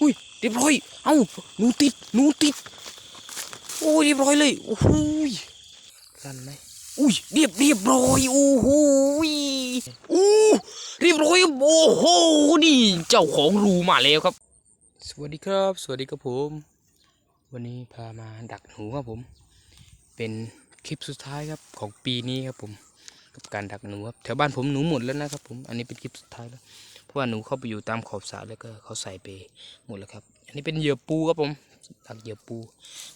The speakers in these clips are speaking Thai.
อุ้ยเรียบร้อย เอ้าหนูติดหนูติด โอ้ยเรียบร้อยเลยโอ้โหยรันไหมอุ้ยเรียบเรียบร้อยโอ้โหยอู้เรียบร้อยครับโอ้โหนี่เจ้าของรูมาแล้วครับ สวัสดีครับ สวัสดีครับผม วันนี้พามาดักหนูครับผม เป็นคลิปสุดท้ายครับของปีนี้ครับผม กับการดักหนูครับแถวบ้านผมหนูหมดแล้วนะครับผมอันนี้เป็นคลิปสุดท้ายแล้ว เพราะว่าหนูเข้าไปอยู่ตามขอบสระแล้วก็เขาใส่ไปหมดแล้วครับ อันนี้เป็นเหยื่อปูครับผมดักเหยื่อปู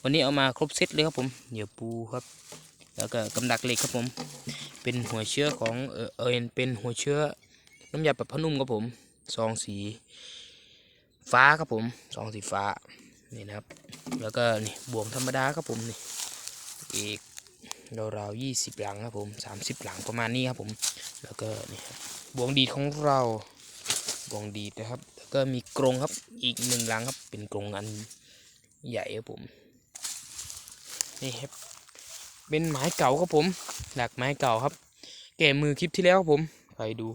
วันนี้เอามาครบเซตเลยครับผมเหยื่อปูครับ แล้วก็กำดักเหล็กครับผม เป็นหัวเชื้อของเออเออเป็นหัวเชื้อน้ำยาปรับผ้านุ่มครับผมซองสี ฟ้าครับผมซองสีฟ้านี่นะครับ แล้วก็นี่บ่วงธรรมดาครับผมนี่อีกราวๆยี่สิบหลังครับผมสามสิบหลังประมาณนี้ครับผม แล้วก็นี่บบวงดีของเรา บวงดีนะครับ แล้วก็มีกรงครับอีกหนึ่งหลังครับ เป็นกรงอันใหญ่ครับผมนี่ครับเป็นไม้เก่าครับผมหลักไม้เก่าครับ แก่มือคลิปที่แล้วครับผมไปดู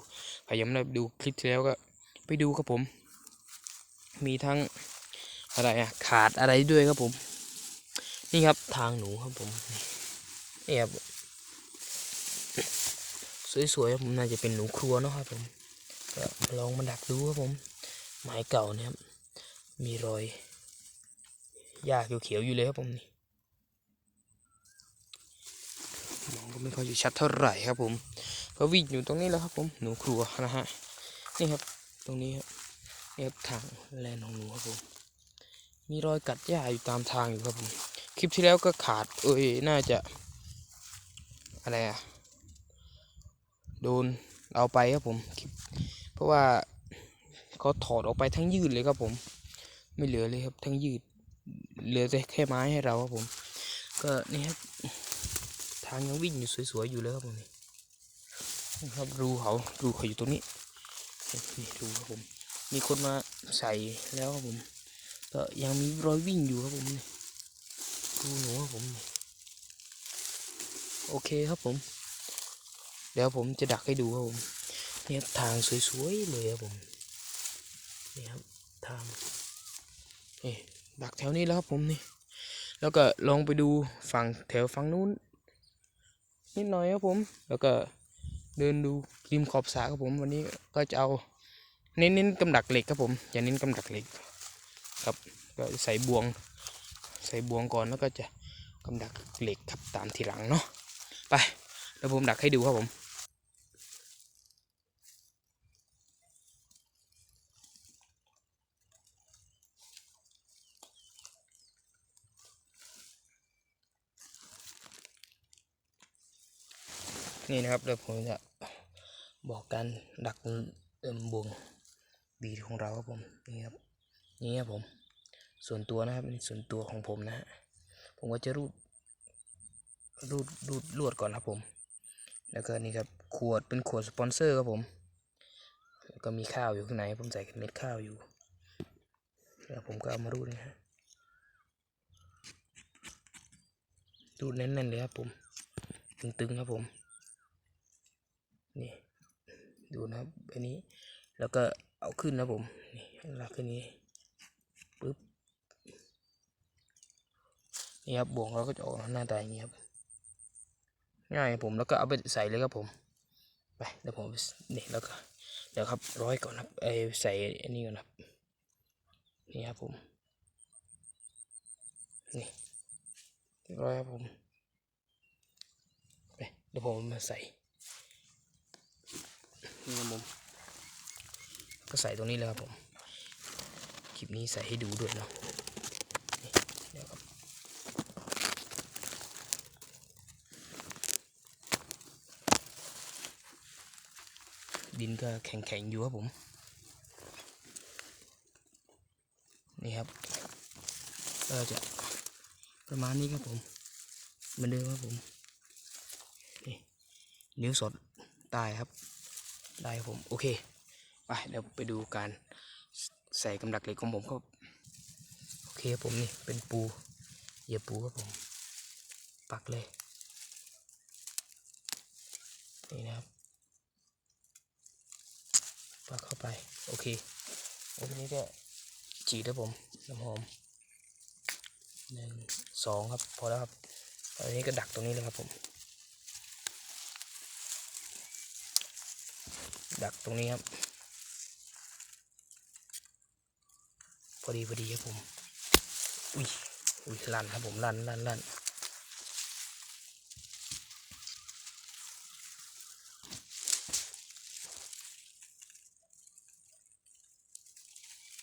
ใครยังไม่ได้ดูคลิปที่แล้วก็ไปดูครับผม มีทั้งอะไรอะขาดอะไรด้วยครับผม นี่ครับทางหนูครับผมนี่ครับสวยๆครับผมน่าจะเป็นหนูครัวเนาะครับผม ก็ลองมาดักดูครับผมไม้เก่าเนี่ยครับมีรอยหญ้าเขียวๆอยู่เลยครับผมนี่มองก็ไม่ค่อยจะชัดเท่าไหร่ครับผมก็วิ่งอยู่ตรงนี้แล้วครับผมหนูครัวนะฮะนี่ครับตรงนี้ครับนี่ครับทางแลนของหนูครับผมมีรอยกัดหญ้าอยู่ตามทางอยู่ครับผมคลิปที่แล้วก็ขาดเอ้ยน่าจะอะไรอะโดนเอาไปครับผมคลิป เพราะว่าเขาถอดออกไปทั้งยืดเลยครับผม ไม่เหลือเลยครับทั้งยืด เหลือแต่แค่ไม้ให้เราครับผม ก็นี่ครับทางยังวิ่งอยู่สวยๆอยู่เลยครับผมนี่ครับรูเขารูเขาอยู่ตรงนี้นี่รูครับผม มีคนมาใส่แล้วครับผม ก็ยังมีรอยวิ่งอยู่ครับผมนี่ดูหนูครับผมโอเคครับผม เดี๋ยวผมจะดักให้ดูครับผม นี่ครับทางสวยๆเลยครับผมนี่ครับทางนี่ดักแถวนี้แล้วครับผมนี่แล้วก็ลองไปดูฝั่งแถวฝั่งนู้น นิดหน่อยครับผม แล้วก็เดินดูริมขอบสระครับผม วันนี้ก็จะเอาเน้นๆกำดักเหล็กครับผมอย่าเน้นกำดักเหล็กครับก็ใส่บวง ใส่บวงก่อนแล้วก็จะกำดักเหล็กครับตามทีหลังเนาะไปแล้วผมดักให้ดูครับผม นี่นะครับเดี๋ยวผมจะบอกการดักเอิมบวงบีของเราครับผมนี่ครับนี่ครับผม ส่วนตัวนะครับเป็นส่วนตัวของผมนะฮะผมก็จะรูดรูดรูดลวดก่อนครับผม แล้วก็นี่ครับขวดเป็นขวดสปอนเซอร์ครับผมแล้วก็มีข้าวอยู่ข้างในผมใส่เม็ดข้าวอยู่ แล้วผมก็เอามารูดนะฮะรูดแน่นๆเลยครับผม ตึงๆครับผม นี่ดูนะครับอันนี้แล้วก็เอาขึ้นนะผมนี่ลากขึ้นนี้ปึ๊บนี่ครับบ่วงเราก็จะออกหน้าตาอย่างนี้ครับง่ายผมแล้วก็เอาไปใส่เลยครับผมไปเดี๋ยวผมนี่แล้วก็เดี๋ยวครับร้อยก่อนครับไอใส่อันนี้ก่อนครับนี่ครับผมนี่ร้อยครับผมไปเดี๋ยวผมมาใส่ นี่ครับผมก็ใส่ตรงนี้เลยครับผมคลิปนี้ใส่ให้ดูด้วยเนาะเดี๋ยวครับดินก็แข็งๆอยู่ครับผม นี่ครับ ก็จะประมาณนี้ครับผมเหมือนเดิมครับผมนี่นิ้วสดได้ครับ ได้ครับผมโอเคไปเดี๋ยวไปดูการใส่กำลักเหล็กของผมครับโอเคครับผมนี่เป็นปูเหยียบปูครับผมปักเลยนี่นะครับปักเข้าไปโอเคไปแล้ทีนี้ก็ฉีดครับผมน้ำหอมหนึ่งสองครับพอแล้วครับตอนนี้ก็ดักตรงนี้เลยครับผม ดักตรงนี้ครับ พอดีพอดีครับผม อุ้ย อุ้ยลันครับผมลันลันลัน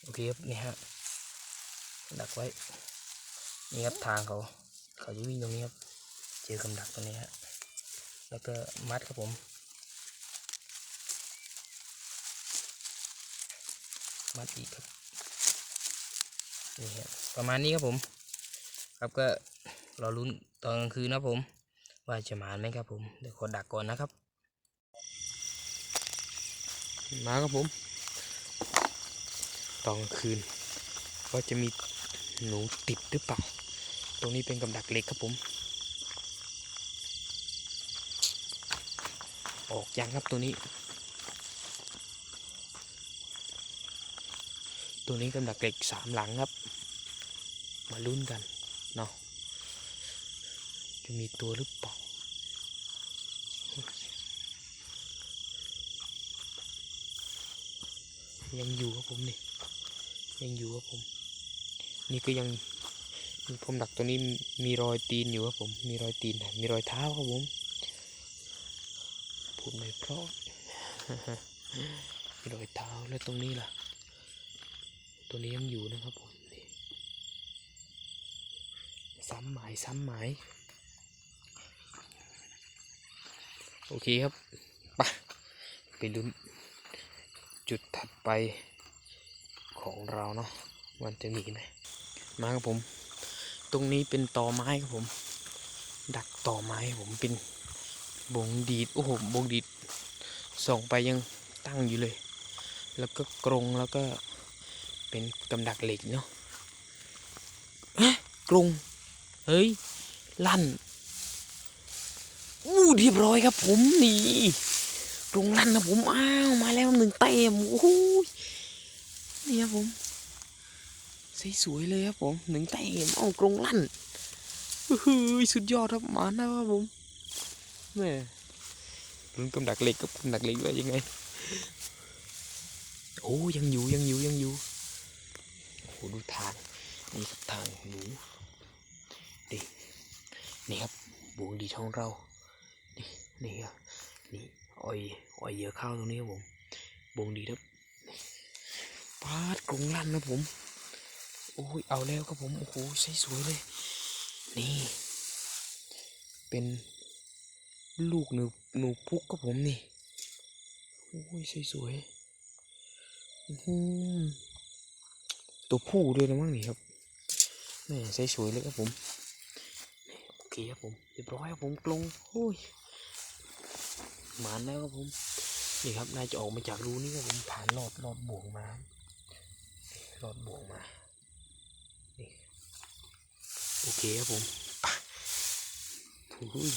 โอเคครับนี่ฮะ ดักไว้ นี่ครับทางเขา เขาจะวิ่งตรงนี้ครับ เจอกำดักตรงนี้ฮะ แล้วก็มัดครับผม มัดอีกครับนี่ครับประมาณนี้ครับผม ครับก็รอลุ้นตอนกลางคืนนะผม ว่าจะมาไหมครับผมเดี๋ยวขอดักก่อนนะครับ มาครับผมตอนกลางคืนว่าจะมีหนูติดหรือเปล่า ตรงนี้เป็นกับดักเหล็กครับผม ออกยังครับตัวนี้ ตัวนี้กำดักเหล็กสามหลังครับ มาลุ้นกันเนาะจะมีตัวหรือเปล่ายังอยู่ครับผมนี่ยังอยู่ครับผม นี่ก็ยังผมดักตัวนี้มีรอยตีนอยู่ครับผม มีรอยตีนมีรอยเท้าครับผมพูดไม่เพราะมีรอยเท้าแล้วตรงนี้ล่ะ ตัวนี้ยังอยู่นะครับผมนี่ซ้ำหมายซ้ำหมายโอเคครับไปไปลุ้นจุดถัดไปของเราเนาะมันจะมีไหมมาครับผม ตรงนี้เป็นตอไม้ครับผม ดักตอไม้ผมเป็นบงดีดโอ้โหบงดีดส่องไปยังตั้งอยู่เลย แล้วก็กรงแล้วก็ เป็นกำดักเหล็กเนาะกรงเฮ้ย ลั่นอู้เรียบร้อยครับผมนี่กรงลั่นนะผมอ้าวมาแล้วหนึ่งเต็มโอ้โหนี่ครับผมสวยๆเลยครับผมหนึ่งเต็มเอ้ากรงลั่นเฮ้ยสุดยอดครับมานะครับผมแม่ลุ้นกำดักเหล็กกับกำดักเหล็กว่ายังไงโอ้ยังอยู่ยังอยู่ยังอยู่ โอ้โหดูทางนี่ครับทางหนูนี่นี่ครับบวงดีช่องเรานี่นี่ครับนี่อ้อยอ้อยเยื่อข้าวตรงนี้ครับผมบวงดีครับนี่ปาดกรงลั่นนะผมโอ้ยเอาแล้วครับผมโอ้โหใสสวยเลย นี่ เป็นลูกหนูหนูพุกครับผมนี่โอ้ยใสสวยอื้อหือ ตัวผู้ด้วยนะมั้งนี่ครับแม่ใสสวยเลยครับผมโอเคครับผมเรียบร้อยครับผมกลงโอ้ยหมานแล้วครับผมนี่ครับน่าจะออกมาจากรูนี้ครับผมผ่านลอดลอดบ่วงมานี่ลอดบ่วงมานี่โอเคครับผมปโอ้ย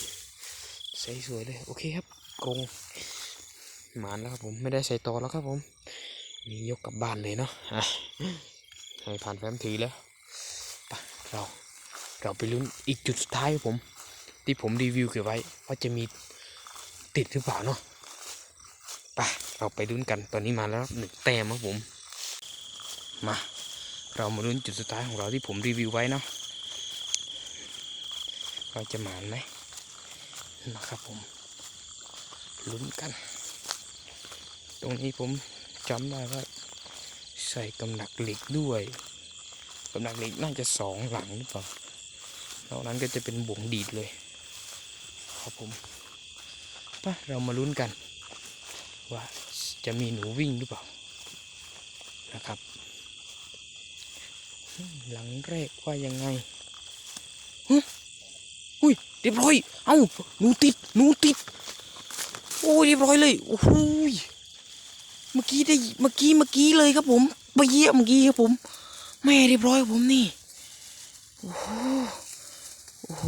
ใสสวยเลยโอเคครับกรงหมานแล้วครับผมไม่ได้ใส่ต่อแล้วครับผมนี่ยกกลับบ้านเลยเนาะ ให้ผ่านแฟ้มถือแล้วไปเราเราไปลุ้นอีกจุดสุดท้ายผม ที่ผมรีวิวเก็บไว้ว่าจะมีติดหรือเปล่าเนาะไปเราไปลุ้นกันตอนนี้มาแล้วหนึ่งแต้มครับผมมา เรามาลุ้นจุดสุดท้ายของเราที่ผมรีวิวไว้เนาะเราจะหมานไหมนะครับผมลุ้นกัน ตรงนี้ผมจำได้ว่า ใส่กำหนักเหล็กด้วยกำหนักเหล็กน่าจะสองหลังหรือเปล่านอกนั้นก็จะเป็นบ่วงดีดเลย ครับผมไปเรามาลุ้นกัน ว่าจะมีหนูวิ่งหรือเปล่านะครับ หลังแรกว่ายังไงฮะอุ้ยเรียบร้อย เอ้าหนูติดหนูติด โอ้ยเรียบร้อยเลย โอ้ย เมื่อกี้ได้เมื่อกี้เมื่อกี้เลยครับผมไปเยี่ยมเมื่อกี้ครับผมแม่เรียบร้อยครับผมนี่โอ้โหโอ้โห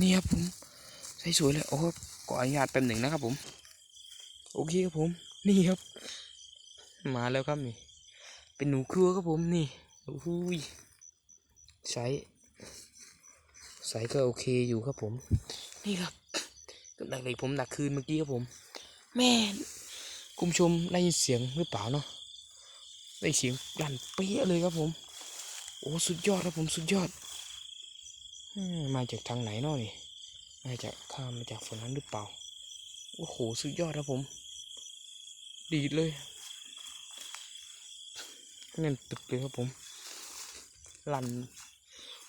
นี่ครับผมใส่สวยเลยโอ้โหขออนุญาตเป็นหนึ่งนะครับผม โอเคครับผม นี่ครับ มาแล้วครับนี่ เป็นหนูครัวครับผมนี่โอ้โหยไซส์ไซส์ก็โอเคอยู่ครับผม นี่ครับกำลังเลยผมหนักคืนเมื่อกี้ครับผม แม่ คุณผู้ชมได้ยินเสียงหรือเปล่าเนาะได้เสียงดันเปี้ยเลยครับผม โอ้สุดยอดครับผมสุดยอดมมาจากทางไหนเนาะนี่มาจากข้ามมาจากฝั่งนั้นหรือเปล่าโอ้โหสุดยอดครับผม ดีดเลยแน่นตึกเลยครับผมลั่น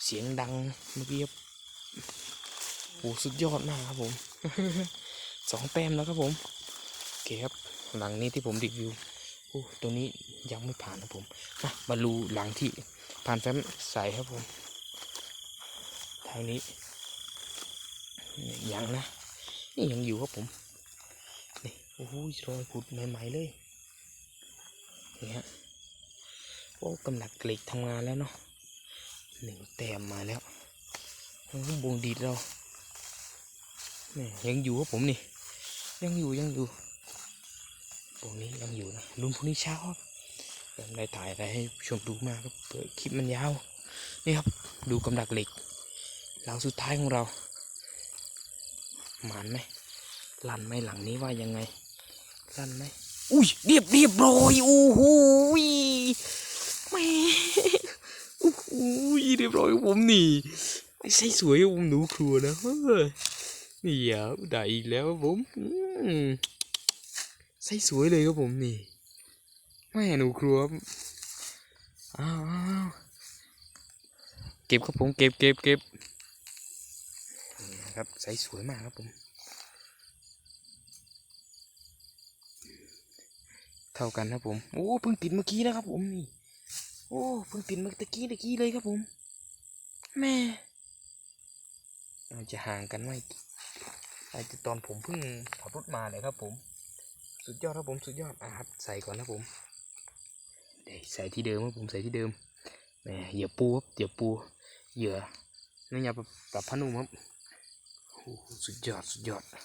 เสียงดังเมื่อกี้ครับโอ้สุดยอดมากครับผมสองแต้มแล้วครับผมโอเคครับ หลังนี้ที่ผมรีวิวโอ้ตัวนี้ยังไม่ผ่านครับผมมามาดูหลังที่ผ่านแฟ้มใส่ครับผมทางนี้ยังนะนี่ยังอยู่ครับผมนี่โอ้โหรอยขุดใหม่ๆเลยนี่ฮะโอ้กำลังเหล็กทำงานแล้วเนาะหนึ่งแต้มมาแล้วโอ้บงดีดเราเนี่ยยังอยู่ครับผมนี่ ยังอยู่ยังอยู่ พวกนี้ยังอยู่นะลุ้นพรุ่งนี้เช้าครับยังได้ถ่ายอะไรให้ชมดูมากครับเปิดคลิปมันยาวนี่ครับ ดูกำลังเหล็กหลังสุดท้ายของเราหมานไหมลั่นไหมหลังนี้ว่ายังไงลั่นไหมอุ้ยเรียบเรียบร้อยโอ้โหยแม่โอ้โหยเรียบร้อยผมนี่ไม่ใช่สวยผมหนูครัวนะเฮ้ยนี่อะได้อีกแล้วผม อืมใส่สวยเลยครับผมนี่แม่หนูครัวอ้าวอ้าเก็บครับผมเก็บเก็บเก็บนี่ครับใส่สวยมากครับผม เท่ากันครับผมโอ้เพิ่งติดเมื่อกี้นะครับผมนี่โอ้เพิ่งติดเมื่อตะกี้ตะกี้เลยครับผมแม่เราจะห่างกันไหมอาจจะตอนผมเพิ่งขับรถมาเลยครับผม สุดยอดครับผมสุดยอดอะครับใส่ก่อนครับผมเดี๋ยวใส่ที่เดิมครับผมใส่ที่เดิมแหมเหยื่อปูครับเหยื่อปูเหยื่อนี่ยาปรับพนุ่มครับโอ้โหสุดยอดสุดยอดนี่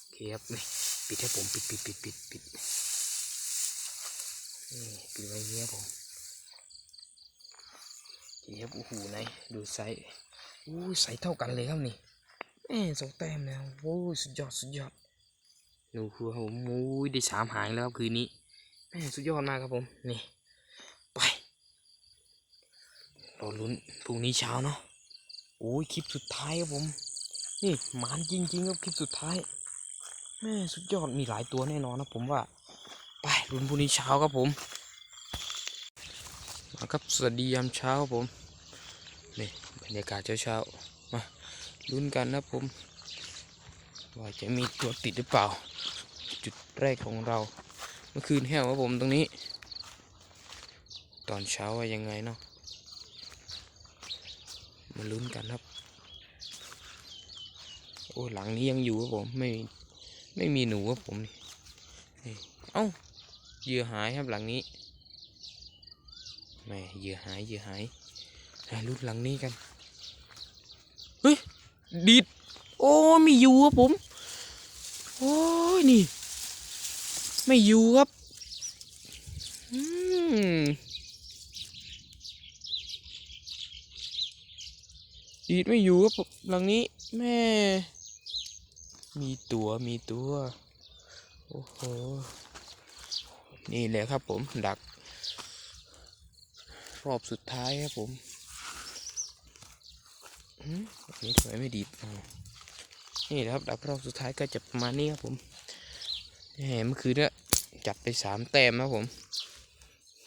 โอเคครับนี่ปิดให้ผมปิดปิดปิดปิดปิดนี่ปิดไว้เงี้ยผมโอเคครับโอ้โหไหนดูไซส์โอ้ไซส์เท่ากันเลยครับนี่ แม่สองแต้มแล้วโอ้ยสุดยอดสุดยอดหนูครัวผมโอ้ยได้สามหางแล้วครับคืนนี้แม่สุดยอดมากครับผมนี่ไปรอลุ้นพรุ่งนี้เช้าเนาะโอ้ยคลิปสุดท้ายครับผมนี่หมานจริงๆครับคลิปสุดท้ายแม่สุดยอดมีหลายตัวแน่นอนนะผมว่าไปลุ้นพรุ่งนี้เช้าครับผมมาครับสวัสดียามเช้าครับผมนี่บรรยากาศเช้าๆมา ลุ้นกันนะผมว่าจะมีตัวติดหรือเปล่า จุดแรกของเรา เมื่อคืนแห้วครับผมตรงนี้ ตอนเช้าว่ายังไงเนาะมาลุ้นกันครับ โอ้หลังนี้ยังอยู่ครับผมไม่ไม่มีหนูครับผมนี่เอ้าเหยื่อหายครับหลังนี้แม่เหยื่อหายเหยื่อหายลุ้นหลังนี้กัน ดิดโอ้ไม่อยู่ครับผม โอ้ยนี่ ไม่อยู่ครับอืมดีดไม่อยู่ครับผมหลังนี้ แม่ มีตัวมีตัว โอ้โห นี่แหละครับผมดัก รอบสุดท้ายครับผม อันนี่ทำไมไม่ดีดนี่นะครับดับรอบสุดท้ายก็จะประมาณนี้ครับผมแหมเมื่อคืนเนี่ยจับไปสามแต้มนะผม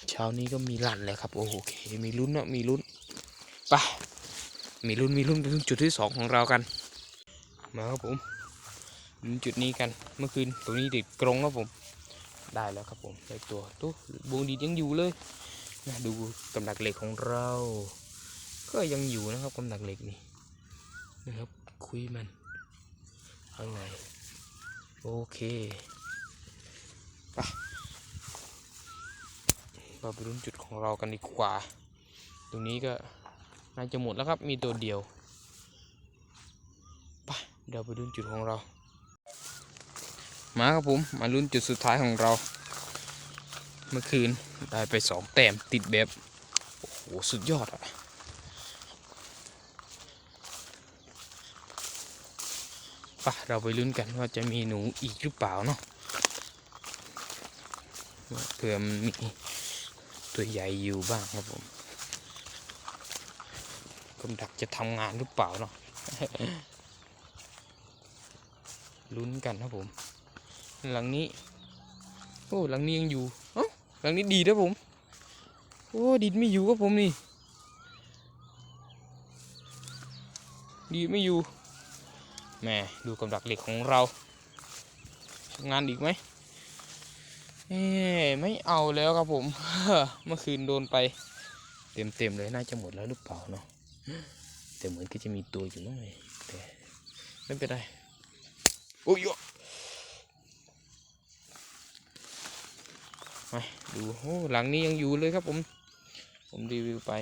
เช้านี้ก็มีลั่นเลยครับ โอเค มีลุ้นเนาะมีลุ้นไปมีลุ้นมีลุ้นไปถึงจุดที่สองของเรากัน มาครับผมจุดนี้กันเมื่อคืนตัวนี้ติดกรงครับผม ได้แล้วครับผมได้ตัวตู้บวงดียังอยู่เลยนะดูกำลังเหล็กของเรา ก็ยังอยู่นะครับกำลังเหล็กนี่ นะครับ คุยมันข้างในโอเคไปเราไปรุ้นจุดของเรากันดีกว่า ตรงนี้ก็น่าจะหมดแล้วครับ มีตัวเดียวไปเดี๋ยวไปรุ้นจุดของเรา มาครับผม มาลุ้นจุดสุดท้ายของเรา เมื่อคืนได้ไปสองแต้มติดแบบ โอ้โห สุดยอดอะ ปะเราไปลุ้นกันว่าจะมีหนูอีกหรือเปล่าเนาะเผื่อมันมีตัวใหญ่อยู่บ้างครับผมกำดักจะทำงานหรือเปล่าเนาะลุ้นกันครับผม หลังนี้ โอ้หลังนี้ยังอยู่เอ้าหลังนี้ดีนะผม โอ้ดิดไม่อยู่ครับผมนี่ ดีไม่อยู่ แม่ดูกำลังเหล็กของเราทำงานอีกไหมเอ้ไม่เอาแล้วครับผม เมื่อคืนโดนไป เต็มเต็มๆเลยน่าจะหมดแล้วหรือเปล่าเนาะแต่เหมือนก็จะมีตัวอยู่มั้งเลยแต่ไม่เป็นไรโอ้ยมาดูโอ้หลังนี้ยังอยู่เลยครับผม ผมรีวิวไป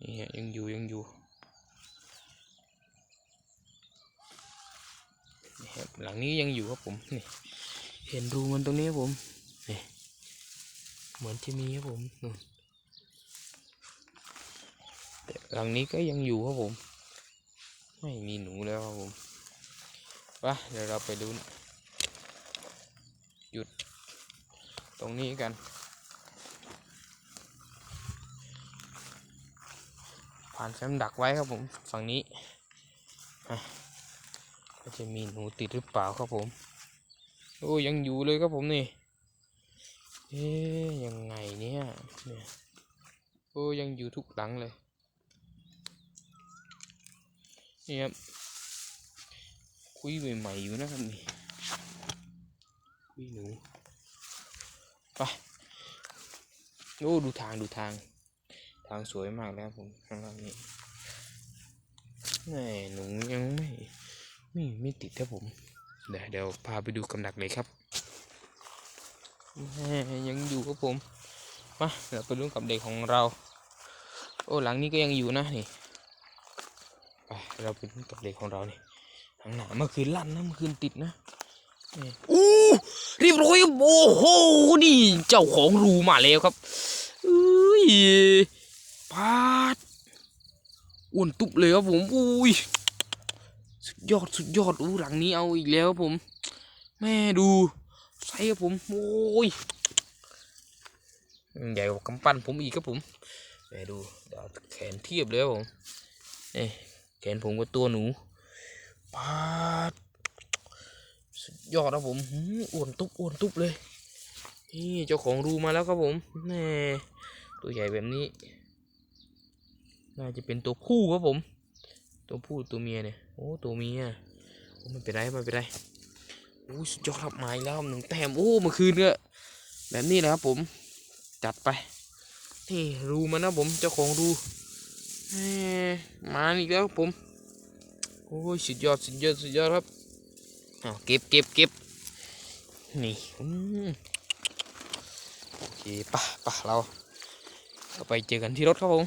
นี่ยังอยู่ยังอยู่นี่ครับ หลังนี้ยังอยู่ครับผมนี่เห็นรูมันตรงนี้ครับผมนี่เหมือนจะมีครับผมนู่นแต่หลังนี้ก็ยังอยู่ครับผม ไม่มีหนูแล้วครับผมไปเดี๋ยวเราไปดูหยุด ตรงนี้กันผ่านแฟมดักไว้ครับผมฝั่งนี้ จะมีหนูติดหรือเปล่าครับผม โอ้ยังอยู่เลยครับผมนี่ เอ๊ยยังไงเนี่ยเนี่ยโอ้ยังอยู่ทุกหลังเลย นี่ครับ คุยใหม่ๆอยู่นะครับนี่ คุยหนู ไป โอ้ดูทางดูทาง ทางสวยมากแล้วผมข้างนี้แม่หนูยังไม่ ไม่ไม่ติดครับผม เดี๋ยวเดี๋ยวพาไปดูกำดักเลยครับแม่ยังอยู่ครับผมมาเดี๋ยวไปลุ้นกับเด็กของเรา โอ้หลังนี้ก็ยังอยู่นะนี่ไปเราไปลุ้นกับเด็กของเรานี่ทางหนาเมื่อคืนลั่นนะเมื่อคืนติดนะนี่อู้เรียบร้อยครับโอ้โหนี่ เจ้าของรูมาแล้วครับเอ้ยพาดอ้วนตุบเลยครับผมอุ้ย สุดยอดสุดยอดอู้หลังนี้เอาอีกแล้วผม แม่ดูใส่ครับผม โอ้ยใหญ่กว่ากำปั้นผมอีกครับผมแม่ดูเดี๋ยวแขนเทียบเลยครับผมเอ้ยแขนผมกับตัวหนูพาดสุดยอดนะผมอ้วนตุ๊บอ้วนตุ๊บเลยนี่เจ้าของรูมาแล้วครับผมแน่ตัวใหญ่แบบนี้ น่าจะเป็นตัวผู้ครับผม ตัวผู้ตัวเมียเนี่ยโอ้ตัวเมียโอ้ไม่เป็นไรไม่เป็นไรโอ้สุดยอดครับมาอีกแล้วหนึ่งแต้มโอ้เมื่อคืนก็แบบนี้แหละครับผมจัดไปนี่รูมันนะผมเจ้าของรูมาอีกแล้วผมโอ้ยสุดยอดสุดยอดสุดยอดครับเอาเก็บเก็บเก็บนี่อืมโอเคปะปะเราไปเจอกันที่รถครับผม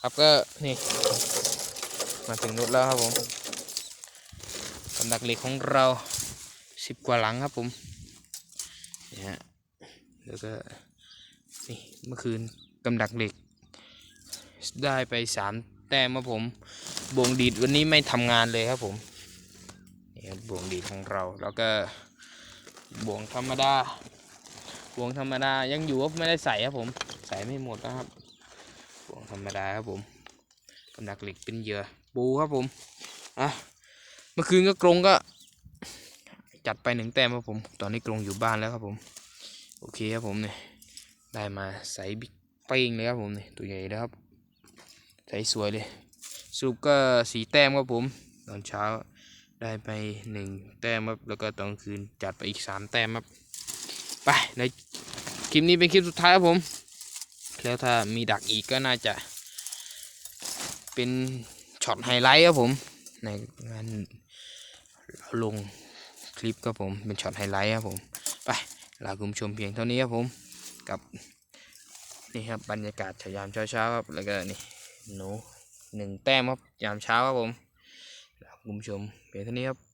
ครับก็นี่ มาถึงรถแล้วครับผมกำดักเหล็กของเราสิบกว่าหลังครับผมนี่ฮะแล้วก็นี่เมื่อคืนกำดักเหล็ก ได้ไปสามแต้มครับผมบวงดีดวันนี้ไม่ทำงานเลยครับผมนี่ครับบ่วงดีดของเราแล้วก็บ่วงธรรมดาบ่วงธรรมดายังอยู่ครับไม่ได้ใส่ครับผมใส่ไม่หมดนะครับบ่วงธรรมดาครับผมกำลักเหล็กเป็นเยื่อ ปูครับผมอะเมื่อคืนก็กรงก็ จัดไปหนึ่งแต้มครับผม ตอนนี้กรงอยู่บ้านแล้วครับผม โอเคครับผมเนี่ยได้มาใส่บิ๊กเป้งเลยครับผมเนี่ยตัวใหญ่แล้วครับใส่สวยเลยสรุปก็สีแต้มครับผม ตอนเช้าได้ไปหนึ่งแต้มครับแล้วก็ตอนคืนจัดไปอีกสามแต้มครับไปในคลิปนี้เป็นคลิปสุดท้ายครับผม แล้วถ้ามีดักอีกก็น่าจะเป็น ช็อตไฮไลท์ครับผม ในงานเราลงคลิปครับผมเป็นช็อตไฮไลท์ครับผม ไปลาคุณผู้ชมเพียงเท่านี้ครับผมกับนี่ครับบรรยากาศยามเช้าๆครับแล้วก็นี่หนูหนึ่งแต้มครับยามเช้าครับผมลาคุณผู้ชมเพียงเท่านี้ครับ